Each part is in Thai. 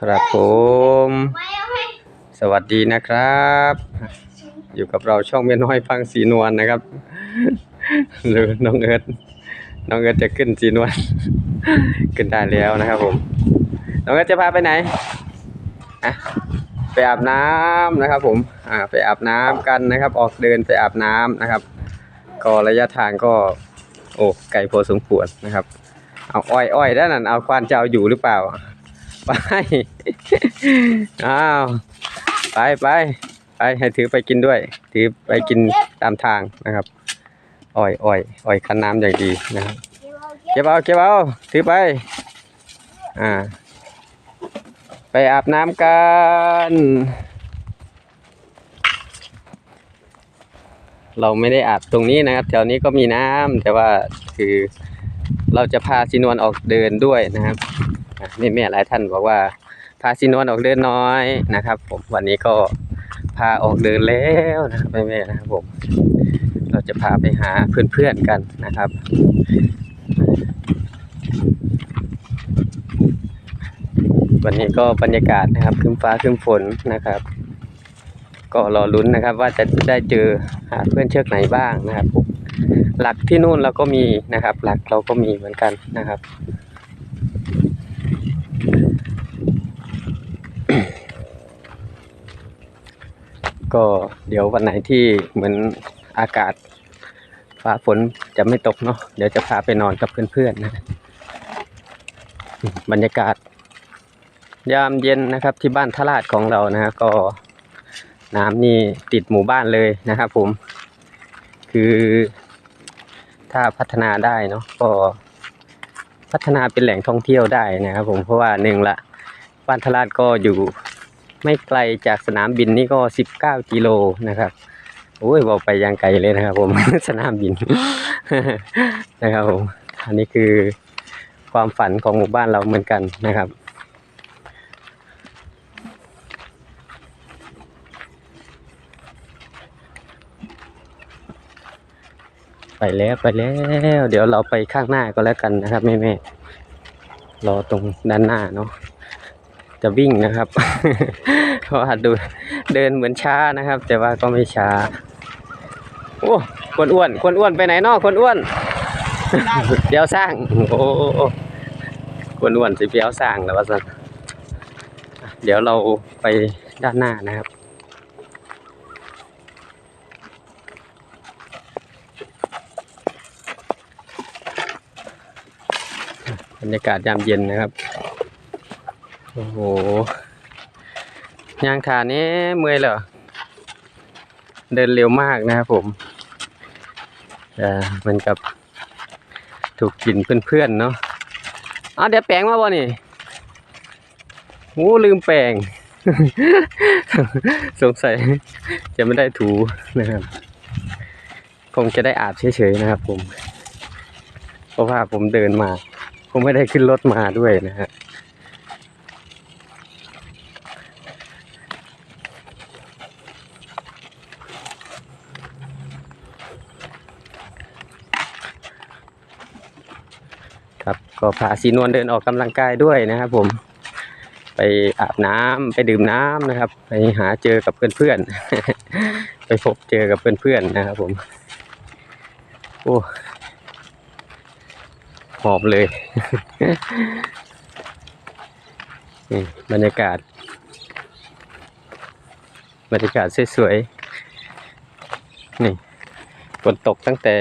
ครับผม สวัสดีนะครับ อยู่กับเราช่องเมียน้อยฟังสีนวลนะครับ หรือน้องเอิร์ธน้องเอิร์ธจะขึ้นสีนวลขึ้นได้แล้วนะครับผม น้องเอิร์ธจะพาไปไหนอะไปอาบน้ำนะครับ ผม อ่า ไปอาบน้ำกันนะครับ ออกเดินไปอาบน้ำนะครับ ก็ระยะทางก็ โอ้ไกลพอสมควรนะครับ เอาอ้อยอ้อยด้านนั้นเอาควานจะเอาอยู่หรือเปล่า ไป อ้าว ไปไปไปให้ถือไปกินด้วย ถือไปกินตามทางนะครับอ้อยอ้อยอ้อยคันน้ำอย่างดีนะครับเก็บเอาเก็บเอาถือไป อ่า ไปอาบน้ำกันเราไม่ได้อาบตรงนี้นะครับ แถวนี้ก็มีน้ำแต่ว่าคือเราจะพาซีนวลออกเดินด้วยนะครับ แม่หลายท่านบอกว่าพาซีนวลออกเดินน้อยนะครับ ผมวันนี้ก็พาออกเดินแล้วนะครับแม่ๆนะครับผม เราจะพาไปหาเพื่อนๆกันนะครับวันนี้ก็บรรยากาศนะครับครึ้มฟ้าครึ้มฝนนะครับ ก็รอลุ้นนะครับ ว่าจะได้เจอหาเพื่อนเชือกไหนบ้างนะครับหลักที่นู่นเราก็มีนะครับ หลักเราก็มีเหมือนกันนะครับ ก็เดี๋ยววันไหนที่เหมือนอากาศฟ้าฝนจะไม่ตกเนาะเดี๋ยวจะพาไปนอนกับเพื่อนๆนะบรรยากาศ ยามเย็นนะครับที่บ้านทลาดของเรานะฮะก็น้ำนี่ติดหมู่บ้านเลยนะครับผม คือถ้าพัฒนาได้เนาะก็พัฒนาเป็นแหล่งท่องเที่ยวได้นะครับผมเพราะว่าหนึ่งละบ้านทลาดก็อยู่ ไม่ไกลจากสนามบินนี่ก็สิบเก้ากิโลนะครับโอ้ยบอกไปยังไกลเลยนะครับ ผมสนามบินนะครับผมอันนี้คือความฝันของหมู่บ้านเราเหมือนกันนะครับ ไปแล้วไปแล้ว เดี๋ยวเราไปข้างหน้าก็แล้วกันนะครับแม่แม่ๆรอตรงด้านหน้าเนาะจะวิ่งนะครับ เพราะว่าดูเดินเหมือนช้านะครับ แต่ว่าก็ไม่ช้าโอ้คนอ้วนคนอ้วนไปไหนนอกคนอ้วนเดี๋ยวสร้างโอ้คนอ้วนสิเปียวสร้างแล้วว่าสันเดี๋ยวเราไปด้านหน้านะครับบรรยากาศยามเย็นนะครับ โอ้โห ยางขานี้เมื่อยเหรอ เดินเร็วมากนะครับผมแต่เหมันกับถูกกลิ่นเพื่อนๆเนาะอ้าวเดี๋ยวแปรงมาบ่นี่โอ้ลืมแปรงสงสัยจะไม่ได้ถูนะครับ คงจะได้อาบเฉยๆนะครับผม เพราะว่าผมเดินมา ผมไม่ได้ขึ้นรถมาด้วยนะฮะ ก็พาสีนวลเดินออกกำลังกายด้วยนะครับ ผม ไปอาบน้ำไปดื่มน้ำนะครับ ไปหาเจอกับเพื่อนๆ ไปพบเจอกับเพื่อนๆนะครับ ผมโอ้หอมเลยนี่บรรยากาศ บรรยากาศสวยๆนี่ฝนตกตั้งแต่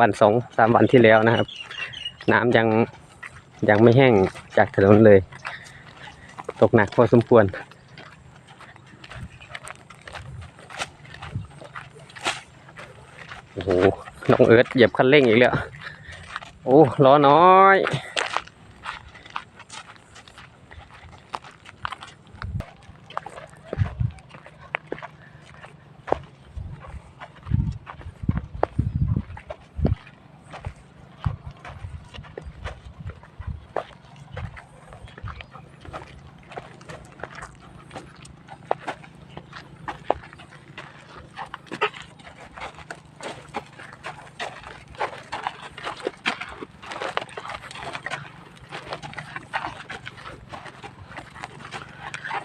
วันสองสามวันที่แล้วนะครับ น้ำยังยังไม่แห้งจากถนนเลย ตกหนักพอสมควร โอ้โหน้องเอิร์ธเหยียบคันเร่งอีกแล้ว โอ้ล้อน้อย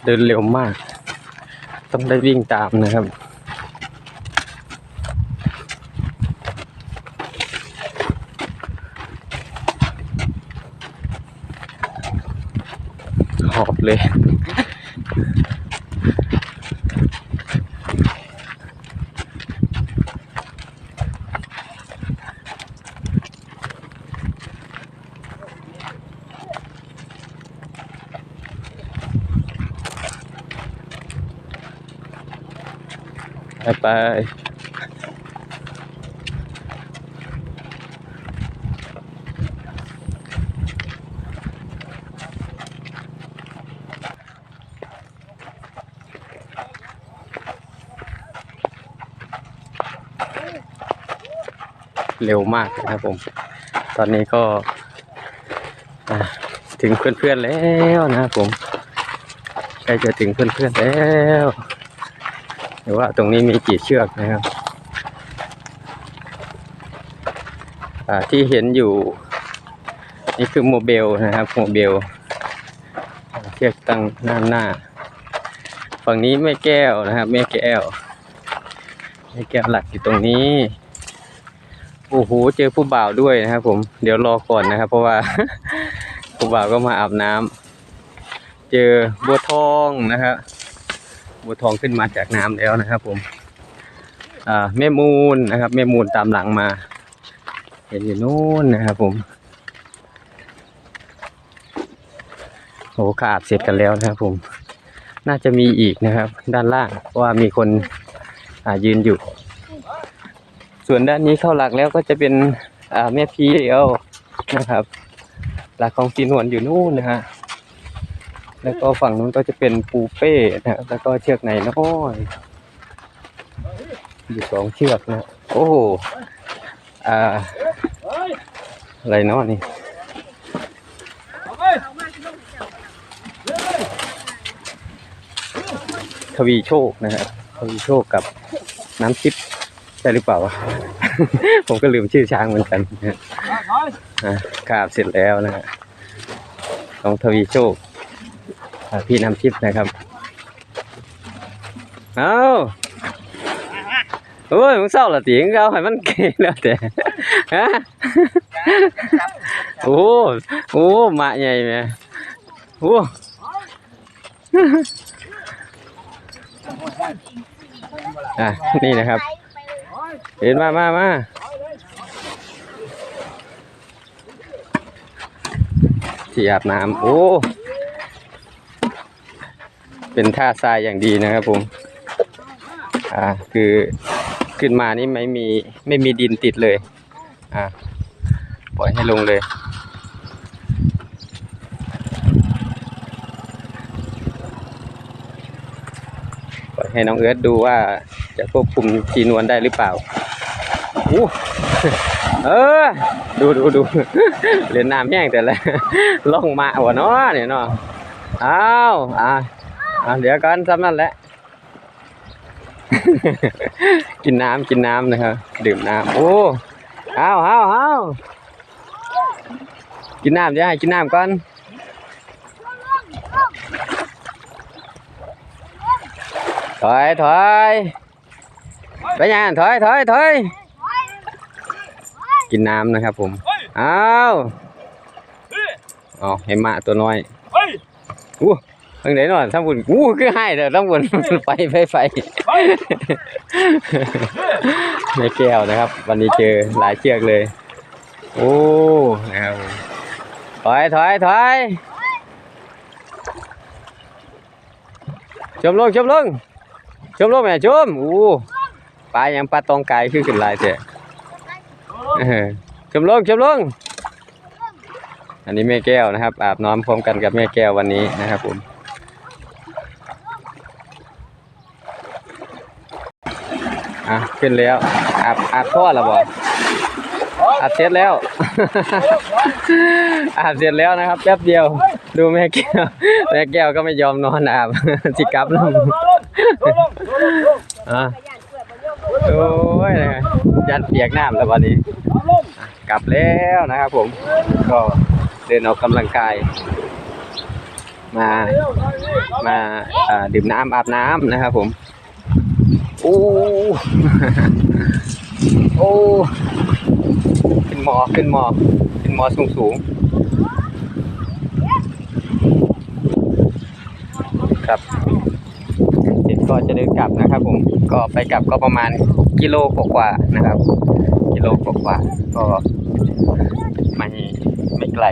เดินเร็วมาก ต้องได้วิ่งตามนะครับ หอบเลย ไปไปเร็วมากนะครับผม ตอนนี้ก็ถึงเพื่อนๆแล้วนะครับผม ใกล้จะถึงเพื่อนๆแล้ว รือว่าตรงนี้มีกี่เชือกนะครับที่เห็นอยู่ นี่คือโมเบลนะครับโมเบลเชือกตั้งหน้าหน้า ฝั่งนี้แม่แก้วนะครับแม่แก้วแม่แก้วหลักอยู่ตรงนี้โอ้โหเจอผู้บ่าวด้วยนะครับ ผมเดี๋ยวรอก่อนนะครับ เพราะว่าผู้บ่าวก็มาอาบน้ำเจอบัวทองนะครับ บัวทองขึ้นมาจากน้ำแล้วนะครับ ผมอ่าแม่มูลนะครับแม่มูลตามหลังมา เห็นอยู่นู้นนะครับ ผมโอ้ขาบเสร็จกันแล้วนะครับผม น่าจะมีอีกนะครับ ด้านล่างเพราะว่ามีคนอ่ายืนอยู่ ส่วนด้านนี้เข้าหลักแล้วก็จะเป็นอ่าแม่พีเดียวนะครับ หลักของสีนวลอยู่นู่นนะฮะ แล้วก็ฝั่งนู้นก็จะเป็นปูเป้นะแล้วก็เชือกไหนน้อยอยู่สองเชือกนะ โอ้โหอ่าอะไรเนาะนี่ทวีโชคนะครับทวีโชคกับน้ำทิพย์ใช่หรือเปล่า ผมก็ลืมชื่อช้างเหมือนกันนะฮะอะกราบเสร็จแล้วนะฮะของทวีโชค พี่น้ำทิพย์นะครับเอาโอ้ยมึงเศร้าเหรอตีงเอาให้มันเก่งแล้วแต่ฮะโอ้โอ้มาใหญ่แม่โอ้อะนี่นะครับเห็นมามามาที่อาบน้ำโอ้ เป็นท่าทรายอย่างดีนะครับผม อ่า คือขึ้นมานี่ไม่มีไม่มีดินติดเลย อ่า ปล่อยให้ลงเลย ปล่อยให้น้องเอิร์ธดูว่าจะควบคุมจีนวลได้หรือเปล่าอู้เออ ดูดูดูเล่นน้ำแห้งแต่ละล่องมาหัวเนาะเนี่ยเนาะอ้าว อ่าอะ เดี๋ยวก่อนซ้ำนั่นแหละ กินน้ำกินน้ำนะครับ ดื่มน้ำโอ้เอาเอาเอากินน้ำเดี๋ยวให้กินน้ำก่อนถอยถอยไปยังถอยถอยถอยกินน้ำนะครับผมเอาเอาให้มาตัวน้อยอู้ทางไหนหน่อยทั้งบุญอู้คือให้เด้อทั้งบุญไฟไฟไฟแม่แก้วนะครับ วันนี้เจอหลายเชือกเลย โอ้นะครับถอยถอยถอยชมลงชมลงชมลงแม่ชมอู้ปลายังปลาตองไก่คือขึ้นลายเจ้ชมลงชมลงอันนี้แม่แก้วนะครับ อาบน้ำพร้อมกันกับแม่แก้ววันนี้นะครับผม อะขึ้นแล้วอาบอาบท่อแล้วบ่อาบเสร็จแล้ว อาบเสร็จแล้วนะครับแป๊บเดียว ดูแม่แก้วแม่แก้วก็ไม่ยอมนอนอาบสิกับล้วอะโอ้ยนะยันเปียกน้ำแล้ววันนี้ กลับแล้วนะครับผม ก็เดินออกกำลังกาย มา มาอาดื่มน้ำอาบน้ำนะครับผม อ้โอ้ขึ้นหมอกขึ้นหมอกขึ้นหมอกสูงสูงครับเสร็จก็จะเดินกลับนะครับผมก็ไปกลับก็ประมาณกิโลกว่าๆนะครับ กิโลกว่าๆก็ไม่ไม่ไกล